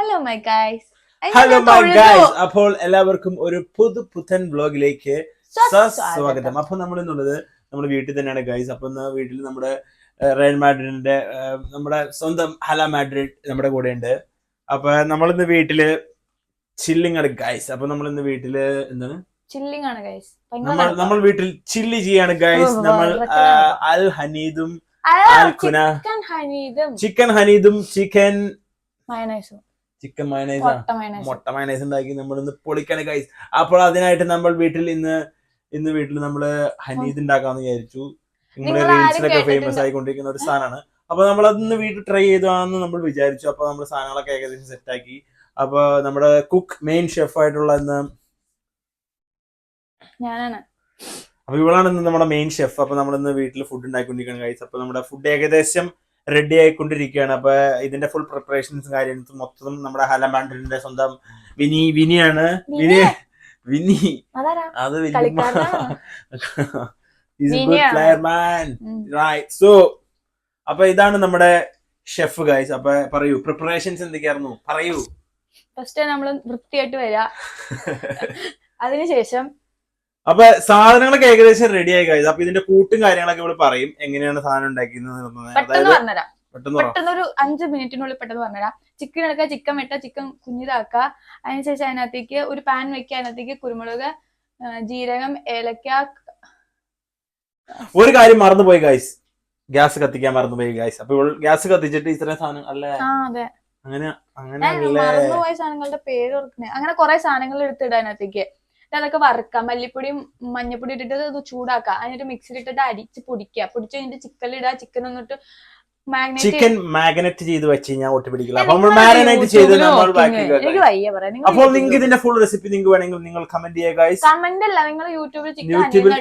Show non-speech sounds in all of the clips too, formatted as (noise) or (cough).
Hello my guys hello my guys അപ്പോൾ എല്ലാവർക്കും ഒരു പുതു പുത്തൻ വ്ലോഗിലേക്ക് സ്വാഗതം. അപ്പൊ നമ്മൾ ഇന്നുള്ളത് നമ്മുടെ വീട്ടിൽ തന്നെയാണ് ഗൈസ് അപ്പൊ ഇന്ന് വീട്ടിൽ നമ്മുടെ റയൽ മാഡ്രിഡിന്റെ നമ്മുടെ സ്വന്തം ഹല മാഡ്രിഡ് നമ്മുടെ കൂടെ ഉണ്ട് അപ്പൊ നമ്മളിന്ന് വീട്ടിൽ ചില്ലിങ് ആണ് ഗൈസ് അപ്പൊ നമ്മൾ ഇന്ന് വീട്ടിൽ എന്താണ്? ചില്ലിങ് ആണ് ഗൈസ് നമ്മൾ നമ്മൾ വീട്ടിൽ ചില്ലി ചെയ്യാണ് ഗൈസ് നമ്മൾ. അൽ ഹനീദും അൽ കുന. ചിക്കൻ ഹനീദും. ചിക്കൻ ഹനീദും ചിക്കൻ മയണൈസും ചിക്കൻ മയണൈസ് മുട്ട മയണൈസ് ഉണ്ടാക്കി നമ്മൾ ഇന്ന് പൊളിക്കാണ് കൈസ് അപ്പോൾ അതിനായിട്ട് നമ്മൾ വീട്ടിൽ ഇന്ന് ഇന്ന് വീട്ടിൽ നമ്മൾ ഹനീദ് ഉണ്ടാക്കാന്ന് വിചാരിച്ചു. നിങ്ങളെ റീൽസിലൊക്കെ ഫേമസ്. ആയിക്കൊണ്ടിരിക്കുന്ന ഒരു സാധനമാണ്. അപ്പൊ നമ്മൾ അതൊന്ന് വീട്ടിൽ ട്രൈ ചെയ്താണെന്ന് നമ്മൾ വിചാരിച്ചു. അപ്പൊ നമ്മൾ സാധനങ്ങളൊക്കെ ഏകദേശം സെറ്റ് ആക്കി. അപ്പൊ നമ്മുടെ കുക്ക് മെയിൻ ഷെഫ് ആയിട്ടുള്ള ഇന്ന് ഞാനാണ്. അപ്പൊ ഇവളാണ് ഇന്ന് നമ്മുടെ മെയിൻ ഷെഫ് അപ്പൊ നമ്മൾ ഇന്ന് വീട്ടിൽ ഫുഡ് ഉണ്ടാക്കിക്കൊണ്ടിരിക്കണം കഴിച്ചു അപ്പൊ നമ്മുടെ ഫുഡ് ഏകദേശം റെഡി ആയിക്കൊണ്ടിരിക്കുകയാണ്. അപ്പൊ ഇതിന്റെ ഫുൾ പ്രിപ്പറേഷൻസ് കാര്യങ്ങളും മൊത്തം നമ്മുടെ ഹലമാൻഡറിന്റെ സ്വന്തം വിനി വിനിയാണ്. വിനി. വിനി അത് സോ (laughs) അപ്പൊ ഇതാണ് നമ്മുടെ ഷെഫ് ഗൈസ് അപ്പൊ പറയൂ പ്രിപ്പറേഷൻസ് എന്തൊക്കെയായിരുന്നു? പറയൂ. ഫസ്റ്റ് നമ്മൾ വൃത്തിയായിട്ട് വരാ. (laughs) അതിനുശേഷം അപ്പൊ സാധനങ്ങളൊക്കെ ഏകദേശം റെഡി ആയി കഴിഞ്ഞു അപ്പൊ ഇതിന്റെ കൂട്ടും കാര്യങ്ങളൊക്കെ ഇവിടെ പറയും. എങ്ങനെയാണ് സാധനം ഉണ്ടാക്കുന്നത്. പെട്ടെന്ന് പറഞ്ഞുതരാം പെട്ടെന്ന് ഒരു അഞ്ച് മിനിറ്റിനുള്ളിൽ പെട്ടെന്ന് പറഞ്ഞുതരാം ചിക്കൻ എടുക്കുക ചിക്കൻ വെട്ട ചിക്കൻ കുഞ്ഞിതാക്കുക. അതിനുശേഷം അതിനകത്തേക്ക് ഒരു പാൻ വെക്കുക അതിനകത്തേക്ക് കുരുമുളക് ജീരകം ഏലക്ക. ഒരു കാര്യം മറന്നുപോയി ഗായ്സ് ഗ്യാസ് കത്തിക്കാൻ മറന്നുപോയി ഗായ്സ് അപ്പൊ ഗ്യാസ് കത്തിച്ചിട്ട് ഇത്രയും സാധനം അല്ലേ? അതെ. അങ്ങനെ അങ്ങനെ മറന്നുപോയ സാധനങ്ങളുടെ പേര് ഓർക്കണേ. അങ്ങനെ കുറെ സാധനങ്ങൾ എടുത്തിടാനത്തേക്ക് അതൊക്കെ വറുക്കാം. മല്ലിപ്പൊടിയും മഞ്ഞപ്പൊടി ഇട്ടിട്ട് അത് ചൂടാക്കുക അതിനിട്ട് മിക്സിയിൽ ഇട്ടിട്ട് അരിച്ച് പൊടിക്കുക. പൊടിച്ച് കഴിഞ്ഞിട്ട് ചിക്കനിൽ ഇടുക ചിക്കൻ ഒന്നിട്ട് ചിക്കൻ മാഗ്നറ്റ് ചെയ്ത് വെച്ച് കഴിഞ്ഞാൽ ഒട്ടി പിടിക്കില്ല. അപ്പൊ നമ്മൾ മാരിനേറ്റ് ചെയ്ത് നമ്മൾ ബാക്കി എനിക്ക് വയ്യ പറയാം. അപ്പോൾ നിങ്ങൾക്ക് ഇതിന്റെ ഫുൾ റെസിപ്പി നിങ്ങൾക്ക് വേണമെങ്കിൽ നിങ്ങൾ കമന്റ് ചെയ്യുക യൂട്യൂബിൽ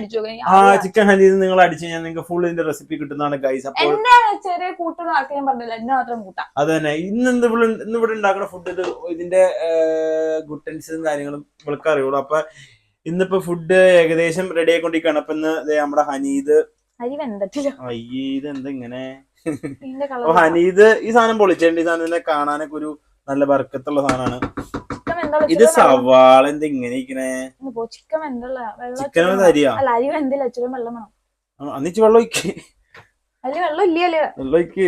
ആ ചിക്കൻ ഹനീത് നിങ്ങൾ അടിച്ചു കഴിഞ്ഞാൽ നിങ്ങൾക്ക് ഫുൾ ഇതിന്റെ റെസിപ്പി കിട്ടുന്നതാണ് ഗൈസ് അപ്പോൾ എന്റെ ചെറിയ കൂട്ടുന്ന ആൾക്ക് ഞാൻ പറഞ്ഞില്ല എന്നെ മാത്രം കൂട്ടാം. അത് തന്നെ. ഇന്ന് എന്ത് ഇന്ന് ഇവിടെ ഉണ്ടാക്കുന്ന ഫുഡ് ഇത് ഇതിന്റെ ഗുട്ടൻസും കാര്യങ്ങളും ഇവൾക്ക് അറിയുള്ളൂ. അപ്പൊ ഇന്നിപ്പോ ഫുഡ് ഏകദേശം റെഡി ആയിക്കൊണ്ടിരിക്കുകയാണ്. അപ്പൊ ഇന്ന് നമ്മുടെ ഹനീത് അരി വെന്തട്ടില്ല അയ്യേ ഇത് എന്താ അപ്പൊ ഹനീത് ഈ സാധനം പൊളിച്ചിട്ടുണ്ട് ഈ സാധനത്തിനെ കാണാനൊക്കെ ഒരു നല്ല ബർക്കത്തുള്ള സാധനമാണ് ഇത് സവാള എന്താ ഇങ്ങനെ ഇരിക്കണേ? ചിക്കൻ അരിയാ? അന്നിച്ച് വെള്ളം ഒഴിക്ക്. വെള്ളം ഇല്ലല്ലേ. വെള്ളം ഒഴിക്ക്.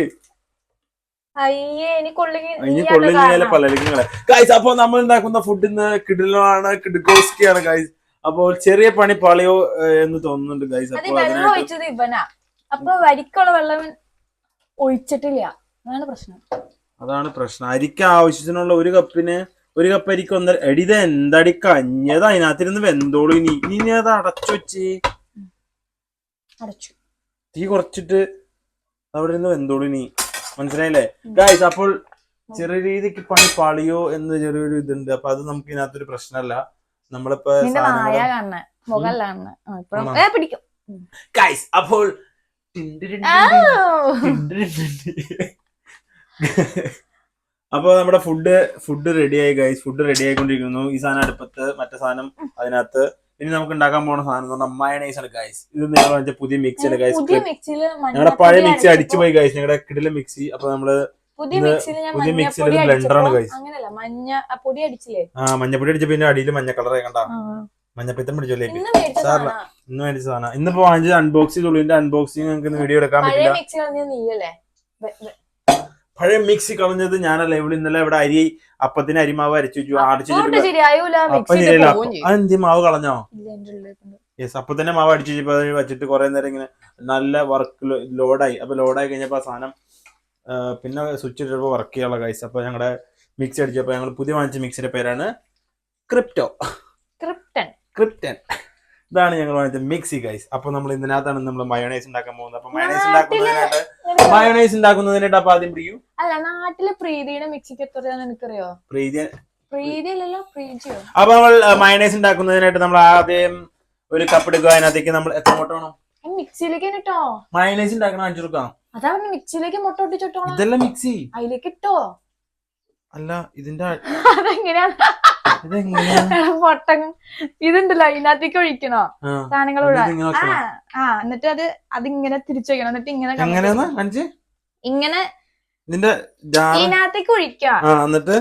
ഗൈസ് അപ്പൊ നമ്മൾ ഉണ്ടാക്കുന്ന ഫുഡ് ഇന്ന് കിടിലാണ് കിടുക്കോസ്കിയാണ് ഗൈസ് അപ്പോൾ ചെറിയ പണി പളിയോ എന്ന് തോന്നുന്നുണ്ട് അപ്പോൾ വെള്ളം അതിനായിട്ട് അപ്പൊ വരിക്കുള്ള വെള്ളം ഒഴിച്ചിട്ടില്ല. അതാണ് പ്രശ്നം. അതാണ് പ്രശ്നം. അരിക്ക് ആവശ്യത്തിനുള്ള ഒരു കപ്പിന് ഒരു കപ്പ് അരിക്ക് ഒന്നര എടി ഇത് എന്തടി കഞ്ഞത് അതിനകത്തിരുന്ന് വെന്തോളൂ ഇനി. ഇനി അത് അടച്ചു വെച്ച്. അടച്ചു. തീ കുറച്ചിട്ട് അവിടെ നിന്ന് വെന്തോളൂ ഇനി. മനസ്സിലായില്ലേ? ഗായ്സ് അപ്പോൾ ചെറിയ രീതിക്ക് പണി പാളിയോ എന്ന് ചെറിയൊരു ഇതുണ്ട്. അപ്പൊ അത് നമുക്ക് ഇതിനകത്തൊരു പ്രശ്നമല്ല. നമ്മളിപ്പോ പിടിക്കും. അപ്പോൾ. അപ്പൊ നമ്മുടെ ഫുഡ് ഫുഡ് റെഡി ആയി ഗൈസ് ഫുഡ് റെഡി ആയിക്കൊണ്ടിരിക്കുന്നു ഈ സാധനം അടുപ്പത്ത് മറ്റേ സാധനം അതിനകത്ത്. ഇനി നമുക്ക് ഉണ്ടാക്കാൻ പോകുന്ന സാധനം എന്ന് പറഞ്ഞാൽ മയണൈസ് ആണ് ഗൈസ് ഇത് നിങ്ങൾ വെച്ച പുതിയ മിക്സി ആണ് ഗൈസ് ഞങ്ങളുടെ പഴയ മിക്സി അടിച്ചു പോയി ഗൈസ് ഞങ്ങളുടെ കിടിലെ മിക്സി അപ്പൊ നമ്മൾ പുതിയ മിക്സിയിൽ മഞ്ഞപ്പൊടി ആണ് ഗൈസ് മഞ്ഞ ആ പൊടി അടിച്ചില്ലേ? ആ മഞ്ഞപ്പൊടി അടിച്ച പിന്നെ അടിയിൽ മഞ്ഞ കളർ കണ്ട. മഞ്ഞപ്പിത്തം പിടിച്ചോലേക്ക്. ഇന്ന് മേടിച്ച സാറില്ല. സാധനാ. ഇന്ന് വേണ്ടി സാധനം ഇന്നിപ്പോ വാങ്ങിച്ച് അൺബോക്സ് ചെയ്തുള്ളൂ ഇതിന്റെ അൺബോക്സിങ് നിങ്ങൾക്ക് വീഡിയോ എടുക്കാൻ പറ്റില്ല. പഴയ മിക്സി കളഞ്ഞത് ഞാനല്ല. ഇവിടെ ഇന്നലെ ഇവിടെ അരി അപ്പത്തിന് അരിമാവ് അരച്ചു വെച്ചു അടിച്ചു അതെന്തി മാവ് കളഞ്ഞോ? യെസ് അപ്പൊ തന്നെ മാവ് അടിച്ചു വെച്ചപ്പോ വെച്ചിട്ട് കുറെ നേരം ഇങ്ങനെ നല്ല വർക്ക് ലോഡായി അപ്പൊ ലോഡായി കഴിഞ്ഞപ്പോ ആ സാധനം പിന്നെ സ്വിച്ച് ഇട്ടപ്പോ വർക്ക് ചെയ്യാനുള്ള കൈസ് അപ്പൊ ഞങ്ങളുടെ മിക്സി അടിച്ചപ്പോ ഞങ്ങൾ പുതിയ വാങ്ങിച്ച മിക്സിയുടെ പേരാണ് ക്രിപ്റ്റോ ക്രിപ്റ്റൻ ക്രിപ്റ്റൻ ഇതാണ് ഞങ്ങൾ വാങ്ങിച്ച മിക്സി ഗൈസ് അപ്പൊ നമ്മൾ ഇതിനകത്താണ് നമ്മൾ മയോണൈസ് ഉണ്ടാക്കാൻ പോകുന്നത്. അപ്പൊ മയോണൈസ് ഉണ്ടാക്കുന്നതിനായിട്ട് മയോണൈസ് ഉണ്ടാക്കുന്നതിനായിട്ട് അപ്പൊ ആദ്യം പിടിക്കൂ അല്ല നാട്ടിൽ പ്രീതിയുടെ മിക്സിക്ക് എത്രയാന്ന് എനിക്കറിയോ പ്രീതി അപ്പൊ നമ്മൾ മയണൈസ് ഉണ്ടാക്കുന്നതിനായിട്ട് നമ്മൾ ആദ്യം ഒരു കപ്പ് എടുക്കുക അതിനകത്തേക്ക് നമ്മൾ എത്ര മുട്ട വേണം? മിക്സിയിലേക്ക് ഇട്ടോ മയണൈസ് ഉണ്ടാക്കണം അഞ്ചു കൊടുക്കാം അതാ മിക്സിയിലേക്ക് മുട്ട ഒട്ടിച്ചിട്ടോളാം ഇതല്ല മിക്സി അതിലേക്ക് ഇട്ടോ അല്ല ഇതിന്റെ അതെങ്ങനെയാ? ഇതെങ്ങനെയാ? (laughs) പൊട്ട ഇതുണ്ടല്ലോ ഇതിനകത്തേക്ക് ഒഴിക്കണോ? സാധനങ്ങൾ. ആ എന്നിട്ട് അത് അതിങ്ങനെ തിരിച്ചു വെക്കണം. എന്നിട്ട് ഇങ്ങനെ. ഇങ്ങനെ നിന്റെ ഇതിനകത്തേക്ക് ഒഴിക്കാം. ആ എന്നിട്ട്?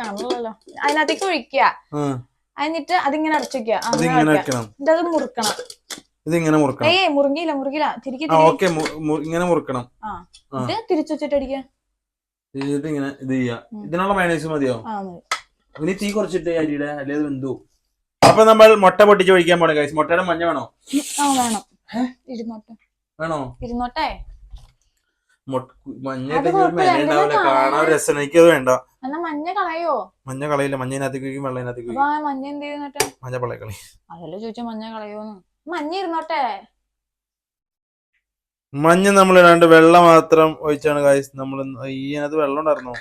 കാണണല്ലോ അതിനകത്തേക്ക് ഒഴിക്കുക എന്നിട്ട് അതിങ്ങനെ അടച്ചു വെക്കുക ആ, ഇത് അങ്ങനെ ഇങ്ങനെ വെക്കുക വെക്കണം. എന്നിട്ട് അത് മുറുക്കണം. ഇത് ഇങ്ങനെ മുറുക്കണം. ഏയ് മുറുകിയില്ല മുറുകില്ല തിരികെ ഓക്കെ ഇങ്ങനെ മുറുക്കണം. ഇത് തിരിച്ചു വെച്ചിട്ട് അടിക്കുക എന്നിട്ട് ഇങ്ങനെ ഇത് ചെയ്യാം. ഇതിനുള്ള മയണൈസ് മതിയോ? ഇനി തീ കുറച്ചിട്ട് അരിയുടെ അല്ലേ അത് വെന്തു. അപ്പൊ നമ്മൾ മുട്ട പൊട്ടിച്ച് ഒഴിക്കാൻ പോണേ ഗൈസ് മുട്ടയുടെ മഞ്ഞ വേണോ? ആ വേണം. ഇരുന്നോട്ടെ. വേണോ? ഇരുന്നോട്ടെ? മുട്ട- മഞ്ഞ അത് കാണാൻ വേണ്ട. മഞ്ഞ കളയോ? മഞ്ഞ കളയില്ല. മഞ്ഞ ഇതിനകത്തേക്ക് ഒഴിക്കും. വെള്ളം ഇതിനകത്തേക്ക് മഞ്ഞ എന്ത് ചെയ്യുന്നോട്ടെ മഞ്ഞ പള്ളി കളി അതല്ലേ ചോദിച്ച മഞ്ഞ കളയോന്ന്. മഞ്ഞ ഇരുന്നോട്ടെ. മഞ്ഞ നമ്മൾ രണ്ട് വെള്ളം മാത്രം ഒഴിച്ചാണ് കായ് നമ്മൾ അതിനകത്ത് വെള്ളം ഉണ്ടായിരുന്നോ?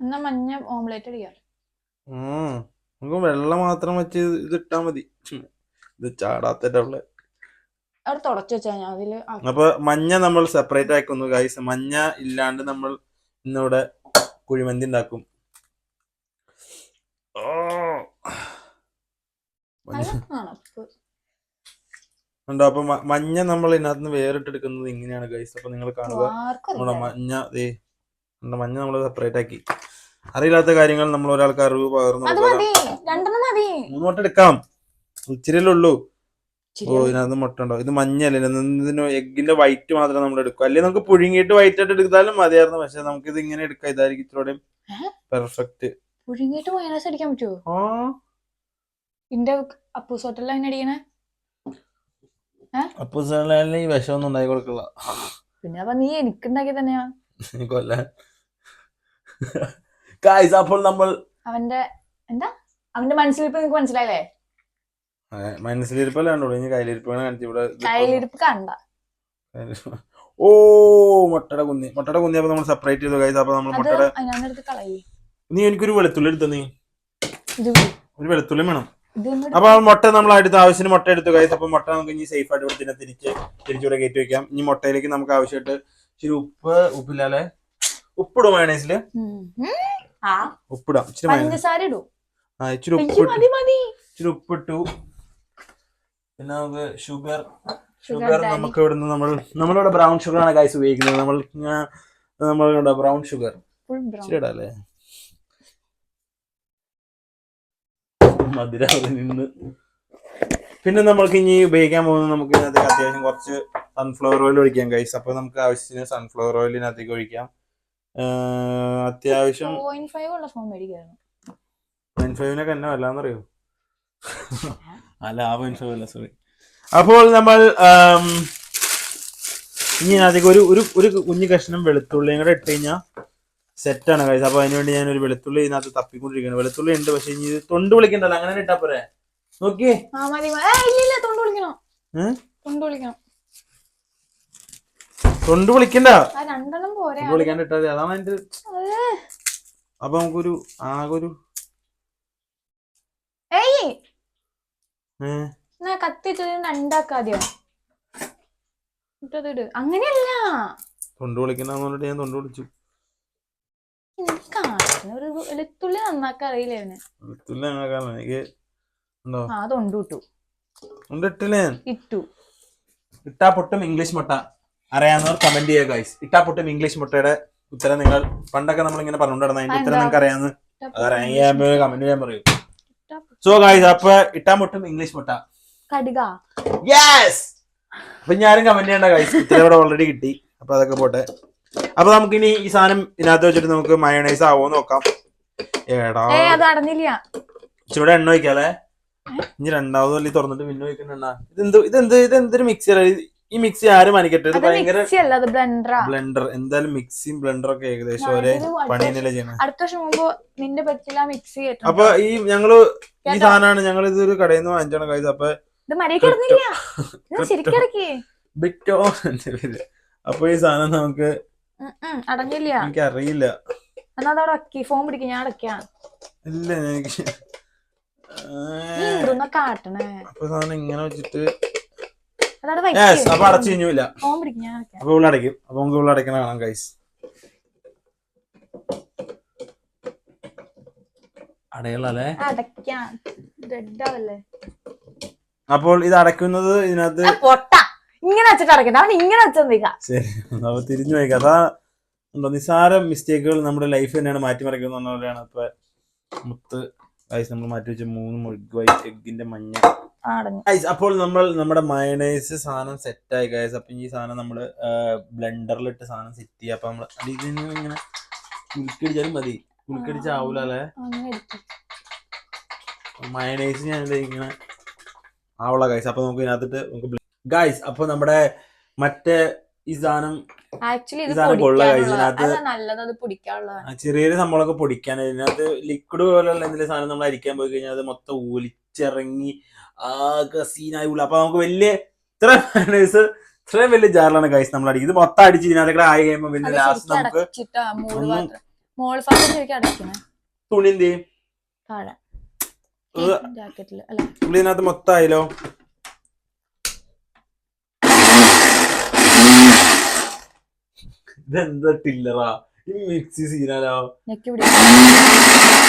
എന്നാ മഞ്ഞ ഓംലേറ്റ് അടിക്കാം. നമുക്ക് വെള്ളം മാത്രം വെച്ച് ഇത് ഇട്ടാ മതി. ഇത് ചാടാത്ത ഉള്ള അവിടെ തുടച്ചു വെച്ചാ ഞാൻ അതിൽ. അപ്പൊ മഞ്ഞ നമ്മൾ സെപ്പറേറ്റ് ആക്കുന്നു ഗൈസ് മഞ്ഞ ഇല്ലാണ്ട് നമ്മൾ ഇന്നിവിടെ കുഴിമന്തി ഉണ്ടാക്കും. ഉണ്ടോ? അപ്പൊ മഞ്ഞ നമ്മൾ ഇതിനകത്ത് നിന്ന് വേറിട്ടെടുക്കുന്നത് ഇങ്ങനെയാണ് ഗൈസ് അപ്പൊ നിങ്ങൾ കാണുക നമ്മുടെ മഞ്ഞ മഞ്ഞ നമ്മുടെ മഞ്ഞ നമ്മൾ സെപ്പറേറ്റ് ആക്കി. അറിയില്ലാത്ത കാര്യങ്ങൾ നമ്മൾ ഒരാൾക്ക് അറിവ് പകർന്നു മൂന്ന് മുട്ട എടുക്കാം. ഇച്ചിരിയല്ലേ ഉള്ളൂ. ഓ. ഇതിനകത്ത് മുട്ട ഉണ്ടോ? ഇത് മഞ്ഞല്ലേ ഇതിന് എഗ്ഗിന്റെ വൈറ്റ് മാത്രമേ നമ്മൾ എടുക്കും. അല്ലെങ്കിൽ നമുക്ക് പുഴുങ്ങിയിട്ട് വൈറ്റ് ആയിട്ട് എടുത്താലും മതിയായിരുന്നു. പക്ഷെ നമുക്ക് ഇത് ഇങ്ങനെ എടുക്കാം. ഇതായിരിക്കും ഇത്രയും? പെർഫെക്റ്റ് പുഴുങ്ങിയിട്ട് മയോണൈസ് അടിക്കാൻ പറ്റുമോ ആ. ഇന്റെ അപ്പൂസ് ഹോട്ടലിൽ അങ്ങനെ അടിക്കണേ അപ്പൊ ഈ വിഷമൊന്നും ഉണ്ടായി കൊടുക്കില്ല പിന്നെ അപ്പൊ നീ എനിക്കുണ്ടാക്കി തന്നെയാ. (laughs) കൊല്ല ഗായ്സ് അപ്പോൾ നമ്മൾ അവന്റെ എന്താ? അവന്റെ മനസ്സിലിരിപ്പ് നിങ്ങൾക്ക് മനസ്സിലായില്ലേ? മനസ്സിലിരിപ്പല്ല കണ്ടോളൂ ഇനി കയ്യിലിരിപ്പാണ് കാണിച്ചു ഇവിടെ കയ്യിലിരിപ്പ് കണ്ട. ഓ മുട്ടയുടെ കുന്നി. മുട്ടയുടെ കുന്നി അപ്പൊ നമ്മൾ സെപ്പറേറ്റ് ചെയ്തു ഗൈസ് അപ്പൊ നമ്മൾ മുട്ടയുടെ നീ എനിക്കൊരു വെളുത്തുള്ളി എടുത്ത നീ? ഒരു വെളുത്തുള്ളി വേണം. അപ്പൊ മുട്ട നമ്മൾ അടുത്ത ആവശ്യത്തിന് മുട്ട എടുത്തു കഴിച്ചു അപ്പൊ മുട്ട നമുക്ക് ഇനി സേഫ് ആയിട്ട് ഇവിടെ തിരിച്ച് തിരിച്ചുകൂടെ കയറ്റി വെക്കാം. ഇനി മുട്ടയിലേക്ക് നമുക്ക് ആവശ്യമായിട്ട് ഇച്ചിരി ഉപ്പ് ഉപ്പില്ലാലെ ഉപ്പിടും മയണൈസിൽ ഉപ്പിടാം. ഇച്ചിരി മയണൈസ് പഞ്ചസാര ഇടൂ. ആ ഇച്ചിരി ഇച്ചിരി ഉപ്പിട്ടു. പിന്നെ നമുക്ക് ഷുഗർ. ഷുഗർ നമുക്ക് ഇവിടുന്ന് നമ്മൾ നമ്മളിവിടെ ബ്രൗൺ ഷുഗർ ആണ് ഗൈസ് ഉപയോഗിക്കുന്നത്. നമ്മൾ നമ്മൾ കണ്ടോ ബ്രൗൺ ഷുഗർ ഫുൾ ബ്രൗൺ ഇച്ചിരി ഇടാല്ലേ മധുര നിന്ന് പിന്നെ നമ്മൾക്ക് ഇനി ഉപയോഗിക്കാൻ പോകുന്നത് നമുക്ക് ഇതിനകത്തേക്ക് അത്യാവശ്യം കുറച്ച് സൺഫ്ലവർ ഓയിൽ ഒഴിക്കാം ഗൈസ് അപ്പൊ നമുക്ക് ആവശ്യത്തിന് സൺഫ്ലവർ ഓയിൽ ഇതിനകത്തേക്ക് ഒഴിക്കാം. അത്യാവശ്യം പോയിന്റ് ഫൈവിനൊക്കെ എന്നെ വല്ലാന്നറിയോ? (laughs) അല്ല ആ പോയിന്റ് ഫൈവ് അല്ല സോറി അപ്പോൾ നമ്മൾ ഇനി അതിലേക്ക് ഒരു ഒരു ഒരു കുഞ്ഞു കഷ്ണം വെളുത്തുള്ളിയും കൂടെ ഇട്ട് കഴിഞ്ഞാൽ സെറ്റാണ് കഴിച്ചത് അപ്പൊ അതിനുവേണ്ടി ഞാൻ ഒരു വെളുത്തുള്ളി ഇതിനകത്ത് തപ്പിക്കൊണ്ടിരിക്കുകയാണ്. വെളുത്തുള്ളി ഉണ്ട് പക്ഷെ ഇനി തൊണ്ട് വിളിക്കണ്ടല്ലോ. അങ്ങനെ ഇട്ടാ പോരെ? നോക്കിയേ. ആ മതി ഇല്ല തൊണ്ട് വിളിക്കണം? തൊണ്ട് വിളിക്കണം. തൊണ്ട് വിളിക്കണ്ട. രണ്ടെണ്ണം പോരെ. അതാണ് അപ്പൊ നമുക്കൊരു ആകൊരു ഏയ്! രണ്ടാക്കാദ്യം അങ്ങനെയല്ല. തൊണ്ട് വിളിക്കണ്ടെന്ന് പറഞ്ഞിട്ട് ഞാൻ തൊണ്ട് വിളിച്ചു. എനിക്ക് ഒരു വെളുത്തുള്ളി നന്നാക്കാൻ വെളുത്തുള്ളി ഉണ്ടോ? തൊണ്ട് ഇട്ടു. പൊട്ടും ഇംഗ്ലീഷ് മുട്ട. അറിയാവുന്നവർ കമന്റ് ചെയ്യുക ഗൈസ് ഇട്ടാ പൊട്ടും ഇംഗ്ലീഷ് മുട്ടയുടെ ഉത്തരം നിങ്ങൾ പണ്ടൊക്കെ നമ്മൾ ഇങ്ങനെ പറഞ്ഞുകൊണ്ടിരുന്ന അതിന്റെ ഉത്തരം നിങ്ങൾക്ക് അറിയാവുന്ന അതറിയാൻ കമന്റ് ചെയ്യാൻ പറയൂ. സോ ഗൈസ് അപ്പൊ ഇട്ടാ പൊട്ടും ഇംഗ്ലീഷ് മുട്ട. കടുക. യെസ് അപ്പൊ ഞാനും കമന്റ് ചെയ്യണ്ട ഗൈസ് ഉത്തരം ഇവിടെ ഓൾറെഡി കിട്ടി. അപ്പൊ അതൊക്കെ പോട്ടെ. അപ്പൊ നമുക്ക് ഇനി ഈ സാധനം ഇതിനകത്ത് വെച്ചിട്ട് നമുക്ക് മയോണൈസ് ആവോ നോക്കാം. ഏടാ അത് അടഞ്ഞില്ല. എണ്ണ ഒഴിക്കാല്ലേ? ഇനി രണ്ടാമത് വല്ലി തുറന്നിട്ട് പിന്നെ ഒഴിക്കണ്ട ഇതെന്ത് ഇതെന്ത് ഇതെന്തൊരു മിക്സിയാണ് ഈ മിക്സി ആരും അനിക്കട്ടെ ഇത് ഭയങ്കര ബ്ലെൻഡർ എന്തായാലും മിക്സിയും ബ്ലെൻഡറും ഒക്കെ ഏകദേശം ഒരേ പണി തന്നെയല്ലേ ചെയ്യണം അടുത്ത വർഷം മുമ്പ് നിന്റെ പറ്റില്ല മിക്സി അപ്പൊ ഈ ഞങ്ങൾ ഈ? സാധനമാണ് ഞങ്ങൾ ഇതൊരു കടയിൽ നിന്ന് വാങ്ങിച്ചാണ് കഴിച്ചത്. അപ്പൊ ബിറ്റോ എന്റെ പേര്. അപ്പൊ ഈ സാധനം നമുക്ക് അടങ്ങില്ല എനിക്ക് അറിയില്ല എന്നാ അതവിടെ ഫോൺ പിടിക്കും ഞാൻ അടയ്ക്കാം. ഇല്ല എനിക്ക് കാട്ടണേ. അപ്പൊ സാധനം ഇങ്ങനെ വെച്ചിട്ട് അതവിടെ യെസ് അപ്പൊ വയ്ക്കും അടച്ചു കഴിഞ്ഞില്ല ഫോൺ പിടിക്കും ഞാൻ അടയ്ക്കാം അപ്പൊ ഇവിടെ അടയ്ക്കും. അപ്പൊ നമുക്ക് ഇവിടെ അടയ്ക്കണ കാണാം ഗൈസ് അടയുള്ളല്ലേ അപ്പോൾ ഇത് അടയ്ക്കുന്നത് ഇതിനകത്ത് പൊട്ട. ഇങ്ങനെ വെച്ചിട്ട് അടയ്ക്കണ്ട. അവൻ ഇങ്ങനെ വെച്ചാ ശരി അപ്പൊ തിരിഞ്ഞു പോയിക്കാം അതാ നിസ്സാര മിസ്റ്റേക്കുകൾ നമ്മുടെ ലൈഫ് തന്നെയാണ് മാറ്റിമറിക്കുന്നത് ഇപ്പൊ മുത്ത് ഗൈസ് നമ്മൾ മാറ്റി വെച്ച മൂന്ന് മുഴുക്ക് വൈറ്റ് എഗ്ഗിന്റെ മഞ്ഞ. ഐസ് അപ്പോൾ നമ്മൾ നമ്മുടെ മയണൈസ് സാധനം സെറ്റായി ഗൈസ് അപ്പൊ ഈ സാധനം നമ്മൾ ബ്ലെൻഡറിലിട്ട് സാധനം സെറ്റ് ചെയ്യുക അപ്പൊ നമ്മൾ ഇതിന് ഇങ്ങനെ കുലുക്കടിച്ചാലും മതി. കുലുക്കടിച്ചാവൂല അല്ലേ? മയണൈസ് ഞാൻ ഇങ്ങനെ ആവുള്ള ഗൈസ് അപ്പൊ നമുക്ക് ഇതിനകത്തിട്ട് നമുക്ക് ഗൈസ് അപ്പൊ നമ്മുടെ മറ്റേ ഈ സാധനം ആക്ച്വലി ഇത് ഇതാണ് കൊള്ള guys. ഇതിനകത്ത് അതാ നല്ലത് അത് പൊടിക്കാനുള്ളതാണ് ആ ചെറിയ ചെറിയ സംഭവങ്ങളൊക്കെ പൊടിക്കാൻ ഇതിനകത്ത് ലിക്വിഡ് പോലുള്ള എന്തെങ്കിലും സാധനം നമ്മൾ അരിക്കാൻ പോയി കഴിഞ്ഞാൽ അത് മൊത്തം ഒലിച്ചിറങ്ങി ആകെ സീനായി ഉള്ളു. അപ്പൊ നമുക്ക് വലിയ ഇത്ര മയണൈസ് ഇത്രയും വലിയ ജാറിലാണ് ഗൈസ് നമ്മൾ അടിക്കുന്നത്. ഇത് മൊത്തം അടിച്ച് ഇതിനകത്ത് ആയി കഴിയുമ്പോൾ പിന്നെ അത് ലാസ്റ്റ് ശരിക്കും നമുക്ക് അടച്ചിട്ടാ മോൾ ഒന്നും- ഭാഗത്ത് മോൾ ഭാഗത്ത് ശരിക്കും അടയ്ക്കണേ തുണി എന്ത് ചെയ്യും? താഴെ. ജാക്കറ്റിൽ അല്ല? ഇതിനകത്ത് മൊത്തം ആയല്ലോ. ഇതെന്താ ടില്ലറാ? ഈ മിക്സി സീനാലോ ഞെക്കി പിടിക്കും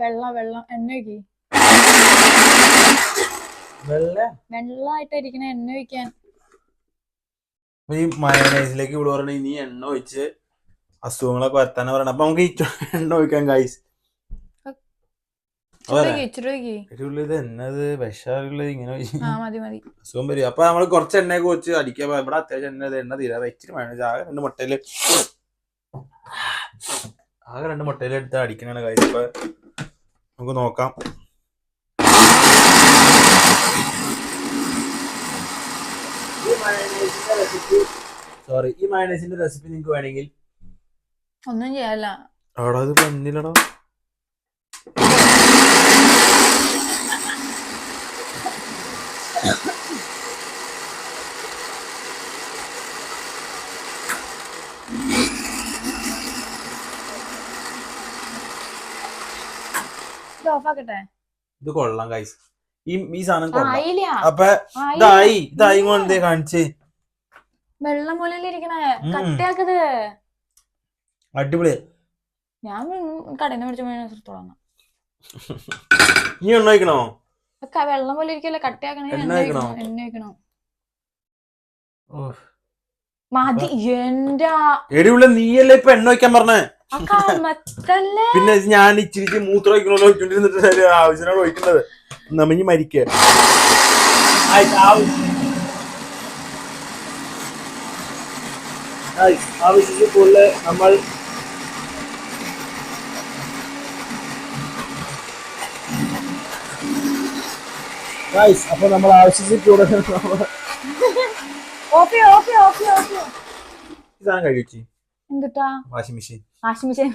വെള്ളം വെള്ളം. എണ്ണ ഒഴിക്കി. വെള്ള? വെള്ളമായിട്ട് ഇരിക്കണ എണ്ണ ഒഴിക്കാൻ. ഈ മയണൈസിലേക്ക് ഇവിടെ പറഞ്ഞ ഇനി എണ്ണ ഒഴിച്ച് അസുഖങ്ങളൊക്കെ വരുത്താനാ പറയണ. അപ്പൊ നമുക്ക് ഈ എണ്ണ ഒഴിക്കാൻ ഗൈസ് ഇച്ചിരി ഒഴിക്ക്, ഇച്ചിരി ഒഴിക്ക്. ഇത് എന്നത് വിഷമുള്ളത് ഇങ്ങനെ അസുഖം വരും. അപ്പൊ നമ്മൾ കുറച്ച് എണ്ണയൊക്കെ വെച്ച് അടിക്കാൻ. ഇവിടെ അത്യാവശ്യം എണ്ണ എണ്ണ തീരാതെ ഇച്ചിരി മയണൈസ് ആകെ രണ്ട് മുട്ടയിൽ. ആകെ രണ്ട് മുട്ടയിൽ എടുത്ത് അടിക്കണ കാര്യം ഇപ്പൊ നമുക്ക് നോക്കാം. സോറി ഈ മയണൈസിന്റെ റെസിപ്പി നിങ്ങൾക്ക് വേണമെങ്കിൽ ഒന്നും ചെയ്യാല്ല അവിടെ അത് പെന്നില്ലടോ ഇത് ഓഫാക്കട്ടെ? ഇത് കൊള്ളാം ഗൈസ് ഈ ഈ സാധനം കൊള്ളാം. അപ്പൊ. ഇതായി ഇതായി കൊണ്ട് കാണിച്ച്. വെള്ളം പോലെ ഇരിക്കണേ. കട്ടയാക്കത്. അടിപൊളി. ഞാൻ കടയിൽ നിന്ന് മേടിച്ച മീൻ എടുത്തോളാം നീ എണ്ണ ഒഴിക്കണോ? ഒക്കെ വെള്ളം പോലെ ഇരിക്കല്ലേ കട്ടയാക്കണേ. എണ്ണ എണ്ണ ഒഴിക്കണോ? ഒഴിക്കണം? എണ്ണ ഒഴിക്കണം. ഓ. മതി എന്റെ നീയല്ലേ ഇപ്പൊ എണ്ണ വയ്ക്കാൻ പറഞ്ഞേ? പിന്നെ ഞാൻ ഇച്ചിരി മൂത്രം ഒഴിക്കണോ ഒഴിച്ചോണ്ടിരുന്നിട്ട് ആവശ്യത്തിനോട് ഒഴിക്കുന്നത്. നമ്മഞ്ഞ് മരിക്ക. ആവശ്യത്തിൽ കൂടുതൽ നമ്മൾ അപ്പൊ നമ്മൾ ആവശ്യത്തിൽ കൂടുതൽ ഇതാണ് കഴിച്ചു എന്തുട്ടാ? Washing machine. Washing machine.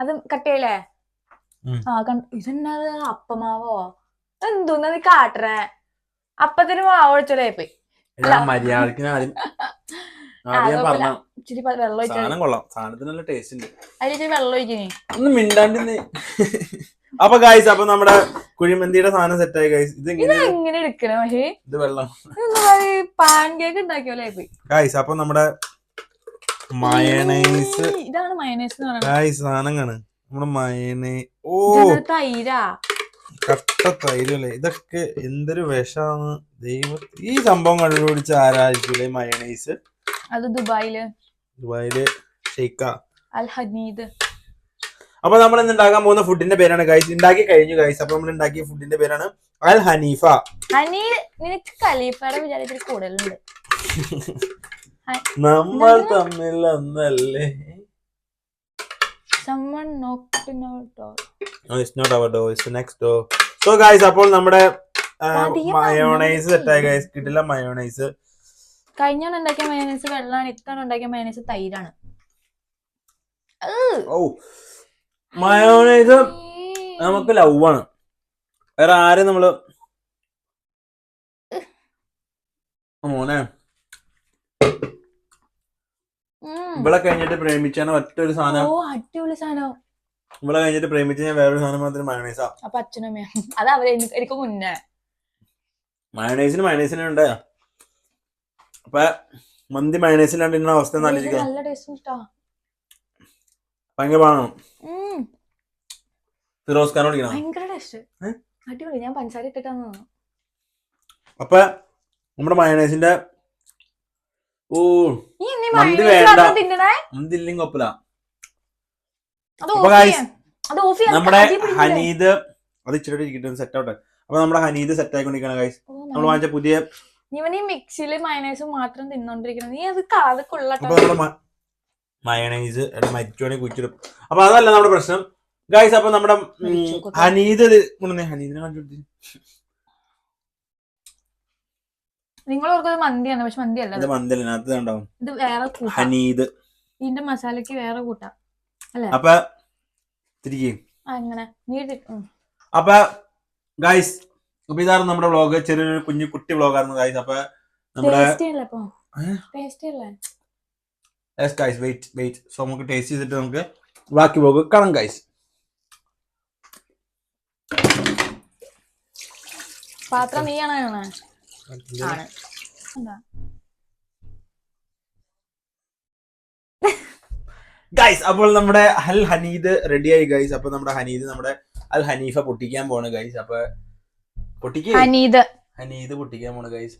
അത് കട്ട്. ആ കണ്ട ഇതെന്നത് അപ്പമാവോ? എന്തോന്നാ നീ കാട്ടറേ അപ്പത്തിന് മാവ് ഒഴിച്ചോലേ പോയി. മര്യാദയ്ക്ക് (laughs) ഇച്ചിരി വെള്ളം ഒഴിച്ചാൽ കൊള്ളാം. സാധനത്തിന് നല്ല ടേസ്റ്റ് ഉണ്ട്. അതിൽ ഇച്ചിരി വെള്ളം ഒഴിക്കണേ. ഒന്ന് മിണ്ടാണ്ട് നിന്ന്. (laughs) അപ്പൊ ഗായ്സ് അപ്പൊ നമ്മുടെ കുഴിമന്തിയുടെ സാധനം സെറ്റായി ഗായ്സ് ഇത് എങ്ങനെ എടുക്കണേ പക്ഷേ ഇത് വെള്ളം. പാൻ കേക്ക് ഉണ്ടാക്കിയോലേ പോയി? ഗായ്സ് അപ്പൊ നമ്മുടെ മയണൈസ് ഇതാണ് മയണൈസ് എന്ന് പറയുന്നത്. ഗായ്സ് സാധനങ്ങളാണ്. നമ്മുടെ മയണൈ ഓ തൈരാ? കട്ട തൈരല്ലേ? ഇതൊക്കെ എന്തൊരു വിഷമാണ്? ദൈവം ഈ സംഭവം കണ്ടുപിടിച്ച ആരായിരിക്കും മയണൈസ് അത് ദുബായിൽ. ദുബായിൽ ഷെയ്ക്ക. അൽ ഹനീദ്. അപ്പൊ നമ്മൾ ഇന്ന് ഉണ്ടാക്കാൻ പോകുന്ന ഫുഡിന്റെ പേരാണ് ഗൈസ് ഉണ്ടാക്കി കഴിഞ്ഞു ഗൈസ് അപ്പൊ നമ്മൾ ഉണ്ടാക്കിയ ഫുഡിന്റെ പേരാണ് അൽ ഹനീഫ. ഹനീ നിനക്ക് ഖലീഫയുടെ വിചാരത്തിൽ കൂടുതലുണ്ട്. (laughs) നമ്മൾ തമ്മിൽ ഒന്നല്ലേ someone knocked in our door. അപ്പോൾ നമ്മുടെ മയോണൈസ് സെറ്റായി ഗൈസ് കിട്ടില്ല മയോണൈസ് കഴിഞ്ഞ ഉണ്ടാക്കിയ മയോണൈസ് വെള്ളമാണ് ഇത്തവണ ഉണ്ടാക്കിയ മയോണൈസ് തൈരാണ്. ഓ മയോണൈസ് നമുക്ക് ലവ് ആണ് വേറെ ആരും നമ്മൾ? മോനെ ഉം. ഇവിടെ കഴിഞ്ഞിട്ട് പ്രേമിച്ചാണ് മറ്റൊരു ഒരു സാധനം. ഓ അടിപൊളി സാധനം. ഇവിടെ കഴിഞ്ഞിട്ട് പ്രേമിച്ച ഞാൻ വേറൊരു സാധനം മാത്രം മയണൈസാ അപ്പൊ അച്ഛനും അമ്മയും. അത് അവർ എനിക്ക് മുന്നേ. മയണൈസിന് മയോണൈസിന് ഉണ്ട്. അപ്പൊ മന്തി മയണൈസിലാണ്ട് ഇന്ന അവസ്ഥ നല്ല ടേസ്റ്റ് ഭയങ്കര പാടാണ്. ഉം. ഫിറോസ് ഖാൻ വിളിക്കണം ഭയങ്കര ടേസ്റ്റ് അടിപൊളി. ഞാൻ പഞ്ചസാര ഇട്ടിട്ടാന്ന് അപ്പൊ നമ്മുടെ മയണൈസിന്റെ ഓ മന്തി വേണ്ട. മന്തില്ലെങ്കിൽ കൊപ്പല നമ്മുടെ ഹനീദ് അത് ഇച്ചിരി ഇരിക്കട്ടെ സെറ്റ് ആവട്ടെ. അപ്പൊ നമ്മുടെ ഹനീദ് സെറ്റ് ആയിക്കൊണ്ടിരിക്കണം ഗൈസ് നമ്മൾ വാങ്ങിച്ച പുതിയ ഇവൻ ഈ മിക്സിയിൽ മയണൈസ് മാത്രം തിന്നോണ്ടിരിക്കണം. നീ അത് അപ്പൊ കൊള്ളട്ടോ മയണൈസ് മരിച്ചോണെ കുച്ചിടും അപ്പൊ അതല്ല നമ്മുടെ പ്രശ്നം. ഗൈസ് അപ്പൊ നമ്മുടെ. ഹനീദ് ഹനീദിനെ കണ്ടിട്ട് നിങ്ങൾ ഓർക്കുന്നത് മന്തിയാണ് പക്ഷെ മന്തി അല്ല ഇത് മന്ദലിനകത്ത് ഉണ്ടാവും. ഇത് വേറെ കൂട്ടാ. ഹനീദ്. ഇതിന്റെ മസാലക്ക് വേറെ കൂട്ടാം. അപ്പൊ തിരികെ ആ, അങ്ങനെ നീ ഇത്- ഉം. അപ്പൊ ഗൈസ് അപ്പൊ ഇതായിരുന്നു നമ്മുടെ വ്ളോഗ് ചെറിയൊരു കുഞ്ഞു കുട്ടി വ്ളോഗായിരുന്നു ഗൈസ് അപ്പൊ നമ്മുടെ ടേസ്റ്റി അല്ലേ ഇപ്പൊ? ഏ? ടേസ്റ്റി അല്ലേ വെയിറ്റ് വെയിറ്റ് സോ നമുക്ക് ടേസ്റ്റ് ചെയ്തിട്ട് നമുക്ക് ബാക്കി വ്ളോഗ് കാണാം ഗൈസ് പാത്രം നീയാണോ ആണ് ആണ്. ഗൈസ് അപ്പോൾ നമ്മുടെ അൽ ഹനീദ് റെഡിയായി ഗൈസ് അപ്പൊ നമ്മുടെ ഹനീദ് നമ്മുടെ അൽ ഹനീഫ പൊട്ടിക്കാൻ പോണ് ഗൈസ് അപ്പൊ പൊട്ടിക്ക്? ഹനീദ്. ഹനീദ് പൊട്ടിക്കാൻ പോണ് ഗൈസ്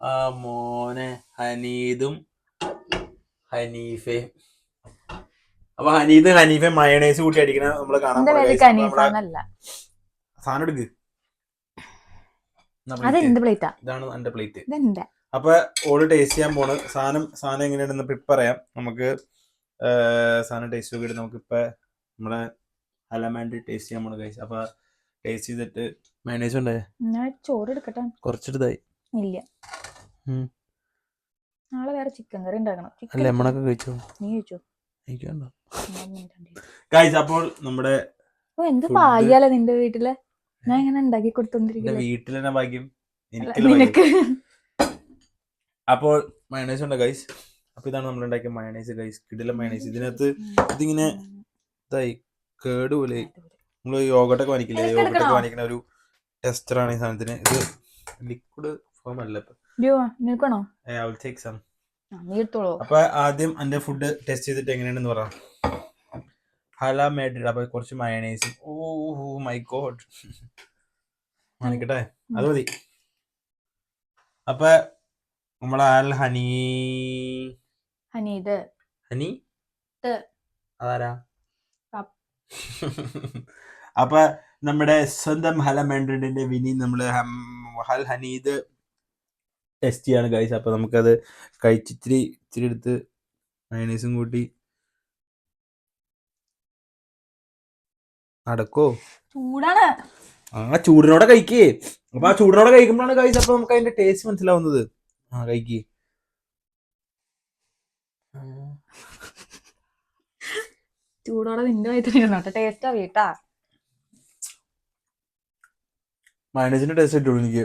ആ മോനെ ഹനീദും ഹനീഫയും. അപ്പൊ ഹനീദ് ഹനീഫ മയണൈസ് കൂട്ടി അടിക്കണ നമ്മൾ കാണാൻ സാധനം പോണ് പേര് guys. അപ്പൊ കനീഫ നമ്മുടെ എന്നല്ല സാധനം എടുക്ക് എന്നാ അത് plate. എന്ത് പ്ലേറ്റാ? ഇതാണ് എന്റെ പ്ലേറ്റ്. ഇതെന്റെ അപ്പൊ ഓൾ ടേസ്റ്റ് ചെയ്യാൻ പോണ്. സാധനം സാധനം എങ്ങനെയാണെന്ന് ഇപ്പൊ പറയാം നമുക്ക് സാധനം ടേസ്റ്റ് നോക്കിയിട്ട് നമുക്ക് ഇപ്പൊ നമ്മുടെ അലമാൻഡ് ടേസ്റ്റ് ചെയ്യാൻ പോണ് കഴിച്ചു അപ്പൊ ടേസ്റ്റ് ചെയ്തിട്ട് മാനേജ് ഉണ്ടായേ ഞാൻ ചോറ് എടുക്കട്ടെ. കുറച്ചെടുത്തായി. ഇല്ല. നാളെ വേറെ ചിക്കൻ കറി ഉണ്ടാക്കണം. അല്ല ലെമണൊക്കെ കഴിച്ചോ? നീ കഴിച്ചോ? കഴിക്കണ്ടോ. കഴിച്ചു അപ്പോൾ നമ്മുടെ ഓ എന്ത് Food. നിന്റെ വീട്ടിൽ? ഞാൻ ഇങ്ങനെ ഉണ്ടാക്കി കൊടുത്തോണ്ടിരിക്കുന്നത് വീട്ടിൽ തന്നെ ഭാഗ്യം എനിക്ക് നിനക്ക് അപ്പോൾ മയണൈസ് ഉണ്ട് ഗൈസ് അപ്പൊ ഇതാണ് നമ്മൾ ഉണ്ടാക്കിയ മയണൈസ് ഗൈസ് കിടില മയണൈസ് ഇതിനകത്ത് ഇതിങ്ങനെ ഇതായി കേട് പോലെ. നമ്മൾ യോഗട്ടൊക്കെ വാങ്ങിക്കില്ലേ? യോഗട്ടൊക്കെ വാങ്ങിക്കുന്ന ഒരു ടെസ്റ്ററാണ് ഈ സാധനത്തിന്. ഇത് ലിക്വിഡ് ഫോം അല്ല ഇപ്പൊ. അപ്പൊ ആദ്യം എന്റെ ഫുഡ് ടെസ്റ്റ് ചെയ്തിട്ട് എങ്ങനെയാണെന്ന് പറ. ഹല മേഡ് അപ്പൊ കുറച്ച് മയണൈസ് ഓ മൈ ഗോഡ് മണിക്കട്ടെ അത് മതി. അപ്പൊ നമ്മളെ ആൽ ഹനീത് ഹനി? ത്. അതാരാ? കപ്പ്. അപ്പൊ നമ്മുടെ സ്വന്തം ഹല മേഡ്രിഡിന്റെ വിനി നമ്മൾ ഹൽ ഹനീദ് ടെസ്റ്റ് ചെയ്യാണ് കഴിച്ചത് അപ്പൊ നമുക്കത് കഴിച്ചിത്തിരി ഇത്തിരി എടുത്ത് മയണൈസും കൂട്ടി നടക്കോ? ചൂടാണ്. ആ ചൂടിനോടെ കഴിക്കേ. അപ്പൊ ആ ചൂടിനോടെ കഴിക്കുമ്പോഴാണ് കഴിച്ചത് അപ്പൊ നമുക്ക് അതിന്റെ ടേസ്റ്റ് മനസ്സിലാവുന്നത്. ആ കഴിക്കേ. ചൂടോടെ നിന്റെ വയറ്റിലിരുന്നോട്ടെ ടേസ്റ്റ് അറിയട്ടാ മയണൈസിന്റെ ടേസ്റ്റ് ഇട്ടുള്ളൂ എനിക്ക്.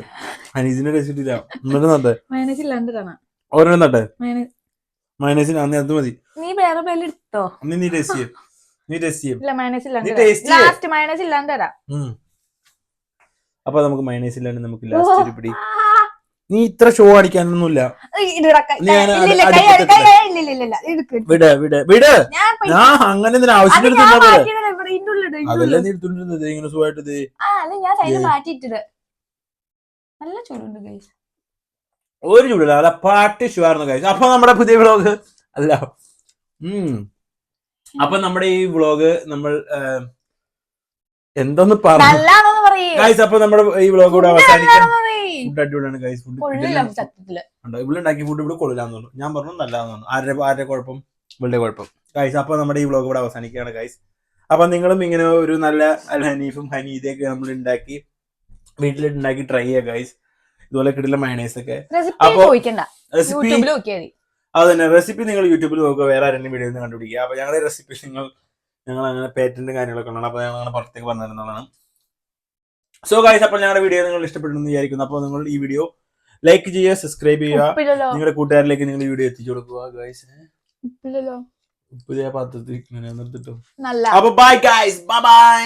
ഹനീസിന്റെ ടേസ്റ്റ് ഇട്ടില്ല എന്നിട്ട് നട്ടെ മൈനസ് ഇല്ലാണ്ട് കാണാം ഓരോന്നും നട്ടെ മൈനസ് മയണൈസിന് അന്ന് അത് മതി. നീ വേറെ എടുത്തോ? അന്ന് നീ ടേസ്റ്റ് ചെയ്യും. നീ ടേസ്റ്റ് ചെയ്യും. ഇല്ല മൈനസ് ഇല്ലാണ്ട് ലാസ്റ്റ് മൈനസ് ഇല്ലാണ്ട് തരാം. അപ്പൊ നമുക്ക് മയണൈസ് ഇല്ലാണ്ട് നമുക്ക് ലാസ്റ്റ് ഒരു പിടി. നീ ഇത്ര ഷോ അടിക്കാനൊന്നുമില്ല. വിട് വിട് വിട്. ഞാൻ അങ്ങനെ എന്തിനാ അതല്ല ഉള്ളിൽ. നീ എടുത്തോണ്ടിരുന്നത്? ഇങ്ങനെ സുഖമായിട്ട്. നല്ല ചൂടുണ്ട് ഗൈസ് ഒരു ചൂടില്ല അല്ല പാട്ട് ഷോ ആയിരുന്നു കഴിച്ചു അപ്പൊ നമ്മുടെ പുതിയ വ്ലോഗ് അല്ല. ഉം. അപ്പൊ നമ്മുടെ ഈ വ്ളോഗ് നമ്മൾ എന്തെന്ന് പറഞ്ഞു? അപ്പൊ നമ്മുടെ ഈ വ്ളോഗ് കൂടെ അവസാനിക്കാം. ഫുഡ് അടിപൊളിയാണ് ഗൈസ് ഫുഡ് ഇവിടെ ഉണ്ടാക്കിയ ഫുഡ് ഇവിടെ കൊള്ളില്ലാന്ന് തോന്നുന്നു ഞാൻ പറഞ്ഞു നല്ലതാന്ന് തോന്നുന്നു ആരുടെ ആരുടെ കുഴപ്പം? ഇവളുടെ കുഴപ്പം. ഗൈസ് അപ്പൊ നമ്മുടെ ഈ വ്ളോഗ് ഇവിടെ അവസാനിക്കുകയാണ് ഗൈസ് അപ്പൊ നിങ്ങളും ഇങ്ങനെ ഒരു നല്ല അൽ ഹനീഫും ഹനീദയൊക്കെ നമ്മൾ ഉണ്ടാക്കി വീട്ടിൽ ഉണ്ടാക്കി ട്രൈ ചെയ്യുക ഗൈസ് ഇതുപോലെ കിടില മയണൈസ് ഒക്കെ. റെസിപ്പി അത് തന്നെ റെസിപ്പി നിങ്ങൾ യൂട്യൂബിൽ നോക്കുക വേറെ ആരെങ്കിലും വീഡിയോ നിന്ന് കണ്ടുപിടിക്കുക. അപ്പോൾ ഞങ്ങളുടെ റെസിപ്പി നിങ്ങൾ ഞങ്ങൾ അങ്ങനെ പേറ്റന്റ് കാര്യങ്ങളൊക്കെ ഉള്ളതാണ്. അപ്പൊ ഞങ്ങൾ അങ്ങനെ പുറത്തേക്ക് പറഞ്ഞു തരുന്നതാണ് സോ ഗൈസ് അപ്പോൾ ഞങ്ങളുടെ വീഡിയോ നിങ്ങൾ ഇഷ്ടപ്പെട്ടെന്ന് വിചാരിക്കുന്നു. അപ്പോൾ നിങ്ങൾ ഈ വീഡിയോ ലൈക്ക് ചെയ്യുക സബ്സ്ക്രൈബ് ചെയ്യുക. നിങ്ങളുടെ കൂട്ടുകാരിലേക്ക് നിങ്ങൾ ഈ വീഡിയോ എത്തിച്ചു കൊടുക്കുക ഗൈസ് പുതിയ പാത്രത്തിൽ നിർത്തിട്ടോ. നല്ല. അപ്പൊ ബൈ ഗൈസ് ബൈ ബൈ